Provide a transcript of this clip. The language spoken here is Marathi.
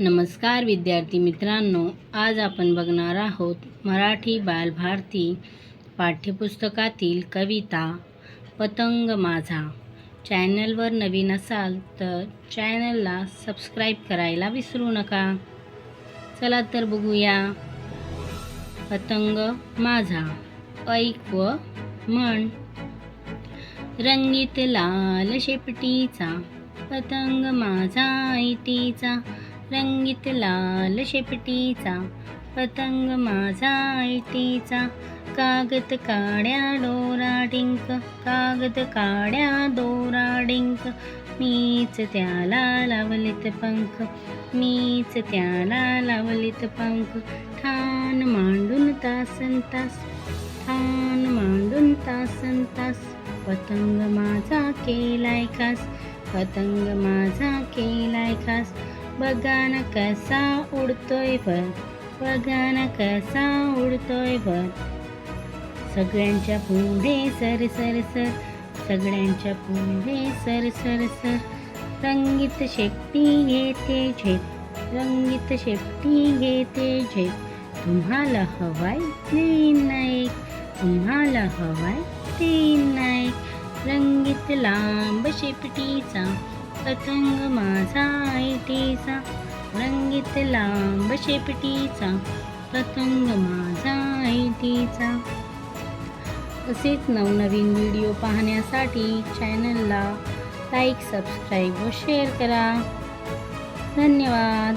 नमस्कार विद्यार्थी मित्रांनो आज आपण बघणार आहोत मराठी बालभारती पाठ्यपुस्तकातील कविता पतंग माझा. चॅनलवर नवीन असाल तर चॅनलला सबस्क्राईब करायला विसरू नका. चला तर बघूया. पतंग माझा ऐक व म्हण. रंगीत लाल शेपटीचा पतंग माझा ऐटीचा रंगीत लाल शेपटीचा पतंग माझा ऐटीचा कागद काड्या डोरा डिंक कागद काड्या दोरा डिंक. मीच त्याला लावलीत पंख मीच त्याला लावलीत पंख. ठाण मांडून तासन तास ठाण मांडून तासन तास. पतंग माझा केलाय खास पतंग माझा केलाय खास. बघा ना कसा उडतोय भर बघा ना कसा उडतोय भर सगळ्यांच्या पुढे सर सर सर सगळ्यांच्या पुढे सर सर सर. रंगीत शेपटी घेते झेप रंगीत शेपटी घेते झेप. तुम्हाला हवाय तीन नाईक तुम्हाला हवाय तीन नाईक. रंगीत लांब शेपटीचा पतंग माझा ऐटीचा रंगीत लांब शेपटीचा पतंग माझा ऐटीचा असेच नवनवीन व्हिडिओ पाहण्यासाठी चॅनलला लाईक सबस्क्राईब व शेअर करा. धन्यवाद.